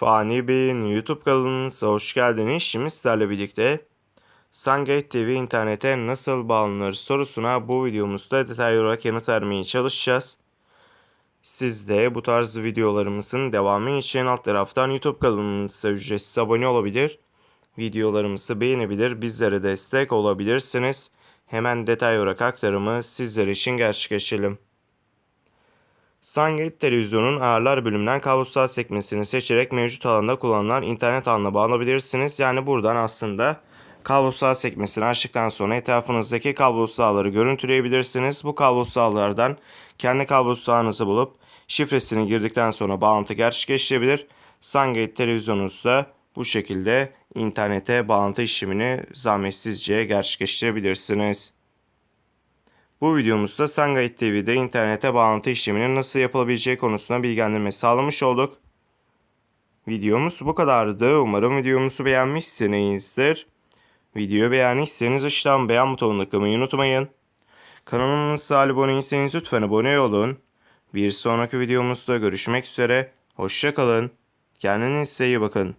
Fani Bey'in YouTube kanalınıza hoş geldiniz. Şimdi sizlerle birlikte Sungate TV internete nasıl bağlanır sorusuna bu videomuzda detaylı olarak yanıt vermeye çalışacağız. Siz de bu tarz videolarımızın devamı için alt taraftan YouTube kanalımıza ücretsiz abone olabilir. Videolarımızı beğenebilir, bizlere destek olabilirsiniz. Hemen detay olarak aktarımı sizler için gerçekleştirelim. Sungate televizyonun ayarlar bölümünden kablosal sekmesini seçerek mevcut alanda kullanılan internet ağına bağlanabilirsiniz. Yani buradan aslında kablosal sekmesini açtıktan sonra etrafınızdaki ağları görüntüleyebilirsiniz. Bu ağlardan kendi ağınızı bulup şifresini girdikten sonra bağlantı gerçekleştirebilir. Sungate televizyonunuzda bu şekilde internete bağlantı işlemini zahmetsizce gerçekleştirebilirsiniz. Bu videomuzda Sungate TV'de internete bağlantı işleminin nasıl yapılabileceği konusunda bilgilendirme sağlamış olduk. Videomuz bu kadardı. Umarım videomuzu beğenmişsinizdir. Videoyu beğendiyseniz aşağıdan beğen butonuna tıklamayı unutmayın. Kanalımıza abone değilseniz lütfen abone olun. Bir sonraki videomuzda görüşmek üzere. Hoşçakalın. Kendinize iyi bakın.